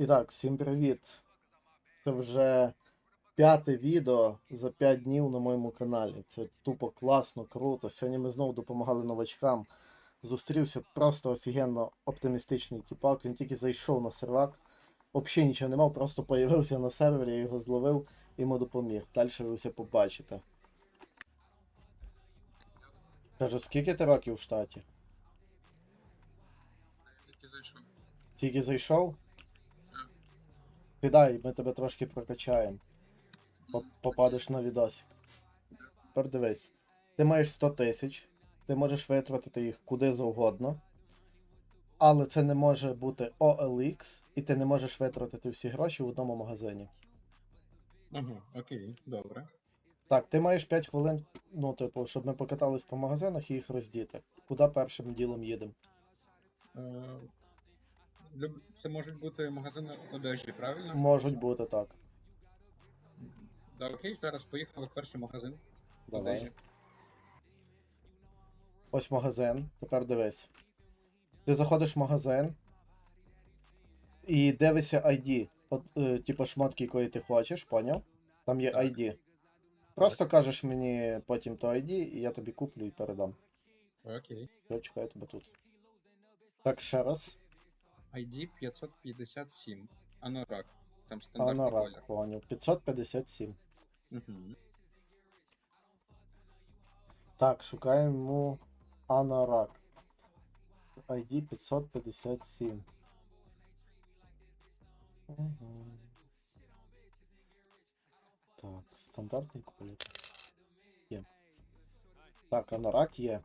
І так, всім привіт. Це вже п'яте відео за 5 днів на моєму каналі. Це тупо класно, круто. Сьогодні ми знову допомагали новачкам. Зустрівся просто офігенно оптимістичний тіпак. Він тільки зайшов на сервак. Взагалі нічого не мав, просто появився на сервері, я його зловив і йому допоміг. Далі ви все побачите. Кажу, скільки ти років в штаті? Тільки зайшов. Тільки зайшов? Кидай, ми тебе трошки прокачаємо. Попадеш на відосик. Тепер дивись. Ти маєш 100 тисяч, ти можеш витратити їх куди завгодно. Але це не може бути OLX, і ти не можеш витратити всі гроші в одному магазині. Ага, окей, добре. Так, ти маєш 5 хвилин, ну, типу, щоб ми покатались по магазинах і їх роздіти. Куди першим ділом їдемо? Це можуть бути магазини одежі, правильно? Можуть бути так. Да, окей, зараз поїхали в перший магазин Давай. одежі. Ось магазин. Тепер дивись. Ти заходиш в магазин і дивишся ID. От, е, типу шмотки, якої ти хочеш, поняв? Там є. ID. Просто кажеш мені потім то ID, і я тобі куплю і передам. Окей. Я чекаю тебе тут. Так, ще раз. ID 557. Анорак. Там стандартний Анорак, колір. поняв. 557. Угу. Так, шукаємо Анорак. ID 557. Угу. Так, стандартний куплет. Є. Так, Анорак є.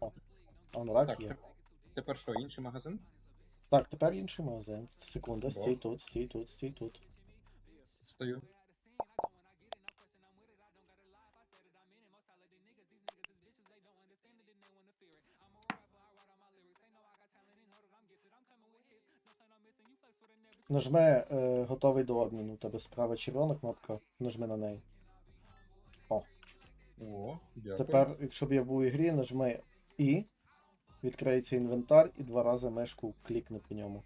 О, Анорак Так, є. теп- тепер що, інший магазин? Так, тепер інший магазин. Секунда, стій тут, стій тут, стій тут. Стою. Нажми е, готовий до обміну. У тебе справа червона кнопка. Нажми на неї. О, дякую. Тепер, якщо б я був у ігрі, нажми І, відкриється інвентар і два рази мишку клікни по ньому.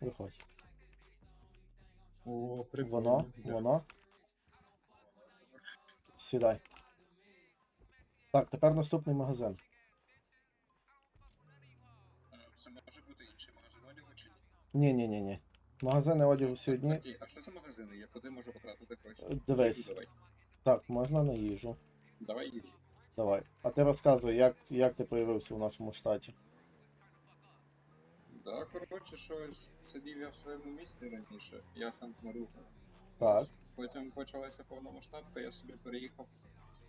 Виходь. О, прикольно. Воно, воно. Сідай. Так, тепер наступний магазин. Це може бути інший магазин одягу чи ні? Ні, ні, ні, ні. Магазини одягу сьогодні. Окей, а що за магазини? Я куди можу потратити гроші? Дивись. Давай, Так, можна на їжу. Давай їжу. Давай. А ти розказуй, як, як ти появився в нашому штаті. Да, коротше, щось сидів я в своєму місті раніше, я санкт маріуполь Так. Потім почалася повномасштабка, я собі переїхав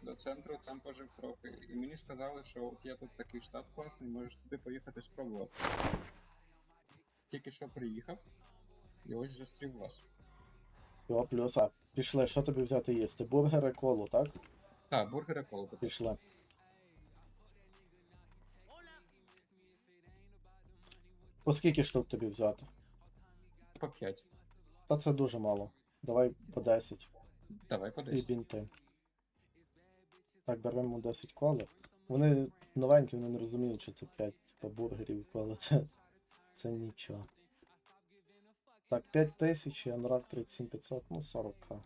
до центру, там пожив трохи. І мені сказали, що от є тут такий штат класний, можеш туди поїхати спробувати. Тільки що приїхав, і ось зустрів вас. Йо, плюс. А, пішли, що тобі взяти їсти? Бургери, колу, так? Так, бургери коло Пішли. По скільки штук тобі взяти? по 5. Та це дуже мало. Давай по 10. Давай І бінти. Так, беремо 10 коли. Вони новенькі, вони не розуміють, що це 5 типа бургерів і коли. Це, це нічого. Так, 5 тисяч, анрак 37500, ну 40к.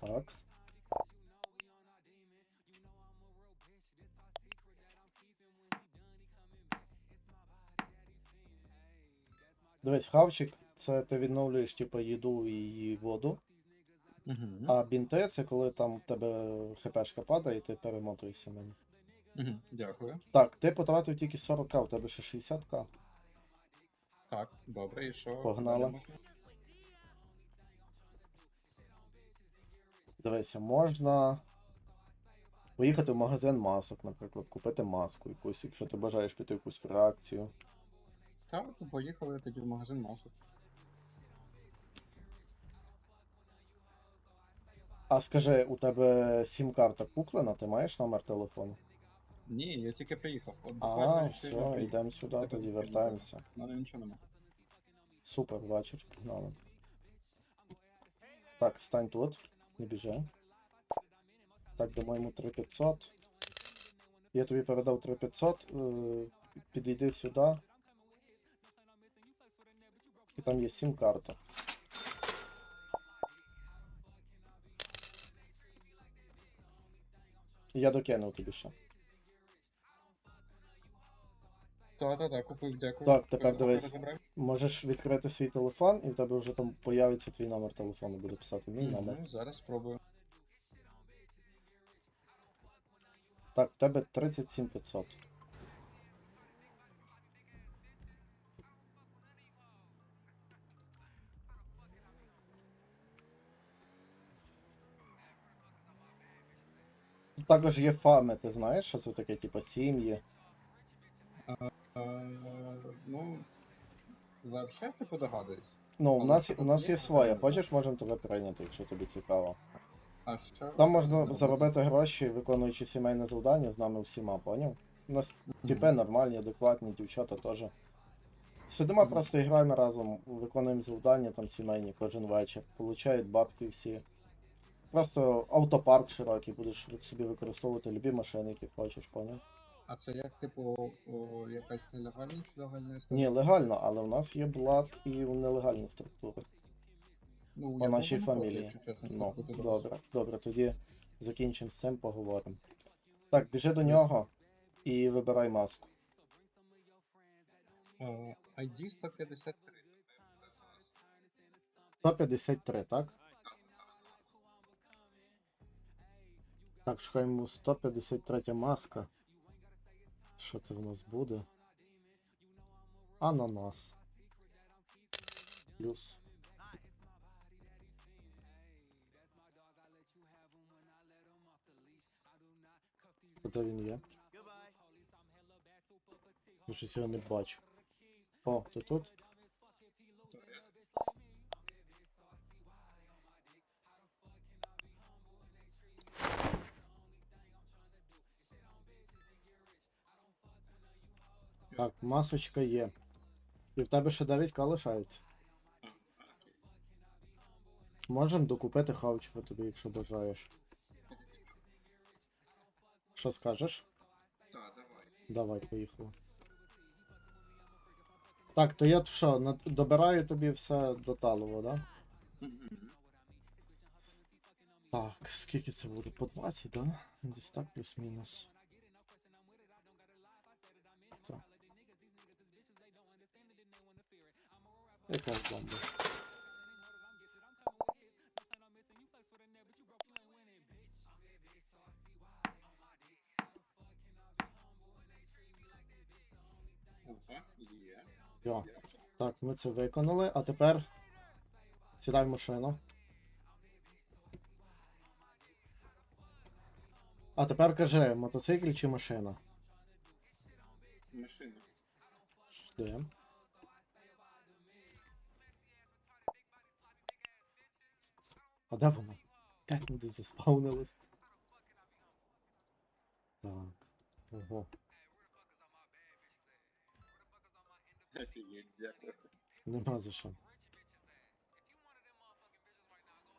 Так. Дивись, хавчик, це ти відновлюєш типу, їду і воду. Угу. А бінти це коли там в тебе хпшка падає і ти перемотуєшся ним. Угу. Дякую. Так, ти потратив тільки 40к, у тебе ще 60к. Так, добре, і що? Погнали. Дивися, можна поїхати в магазин масок, наприклад, купити маску якусь, якщо ти бажаєш піти в якусь фракцію. Так, то поїхали тоді в магазин масок. А скажи, у тебе сім-карта куплена, ти маєш номер телефону? Ні, я тільки приїхав. От А, все, приїхав. йдемо сюди, тоді вертаємося. У мене нічого нема. Супер, вечір, пігнали. Так, стань тут, не біжи. Так, дамо йому 3500. Я тобі передав 3500, е, підійди сюди. І там є сім карта. Я докинув тобі ще. Так-так-так, купив, дякую. Так, тепер дивись. Можеш відкрити свій телефон, і в тебе вже там появиться твій номер телефону, буде писати мій номер. Мгм, Зараз спробую. Так, в тебе 37500. Також є фами, ти знаєш, що це таке, типу сім'ї. Е, ну, взагалі, типу, догадуюсь. Ну, у нас, у нас є, своє. Хочеш, можемо тебе прийняти, якщо тобі цікаво. А що? Там можна заробити гроші, виконуючи сімейне завдання з нами всіма, поняв? У нас типи нормальні, адекватні, дівчата теж. Сидимо просто і граємо разом, виконуємо завдання там сімейні кожен вечір. Получають бабки всі. Просто автопарк широкий, будеш собі використовувати любі машини, які хочеш, поняв? А це як, типу, о, якась нелегальна чи легальна історія? Ні, легально, але в нас є блат і нелегальні структури. ну, По я нашій проти, фамілії. якщо чесно, Ну, добре, добре, тоді закінчимо з цим, поговоримо. Так, біжи до нього і вибирай маску. Е, ID 153. 153, так? Так, шукаємо 153 маска. Що це в нас буде? Ананас. Плюс. Де він є? Я щось його не бачу. О, ти тут? Так, масочка є. І в тебе ще 9к лишається. Можемо докупити хавчика тобі, якщо бажаєш. Що скажеш? Так, давай. Давай, поїхали. Так, то я що, добираю тобі все до талого, да? Так, скільки це буде? По 20, да? Десь так плюс-мінус. Яка бомба? Опа, є. Йо. Так, ми це виконали, а тепер сідай в машину. А тепер кажи, мотоцикл чи машина? Машина. Ждем. А де вона? П'ять ми десь заспавнились. Так. Ого. Офігеть, дякую. Нема за що.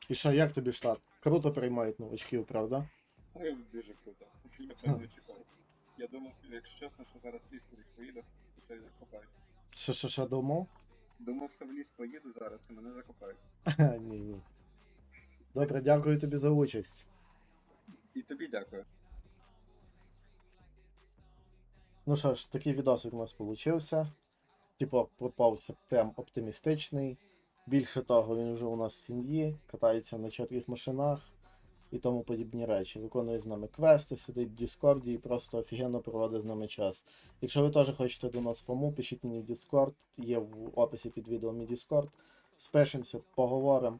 І що, як тобі штат? Круто приймають новачків, правда? Ой, дуже круто. Я це не чекав. Я думав, якщо чесно, що зараз в ліс кудись поїду, і це закопають. Що, що, що думав? Думав, що в ліс поїду зараз і мене закопають. Ні, ні. Добре, дякую тобі за участь. І тобі дякую. Ну що ж, такий відосик у нас получився. Типу, попався прям оптимістичний. Більше того, він вже у нас в сім'ї, катається на чотирьох машинах і тому подібні речі. Виконує з нами квести, сидить в Діскорді і просто офігенно проводить з нами час. Якщо ви теж хочете до нас фому, пишіть мені в Discord, є в описі під відео мій Discord. Спишемося, поговоримо,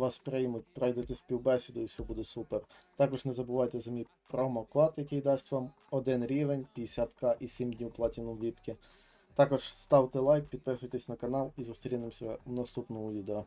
вас приймуть, пройдете співбесіду і все буде супер. Також не забувайте за мій промокод, який дасть вам один рівень, 50к і 7 днів платіну віпки. Також ставте лайк, підписуйтесь на канал і зустрінемося в наступному відео.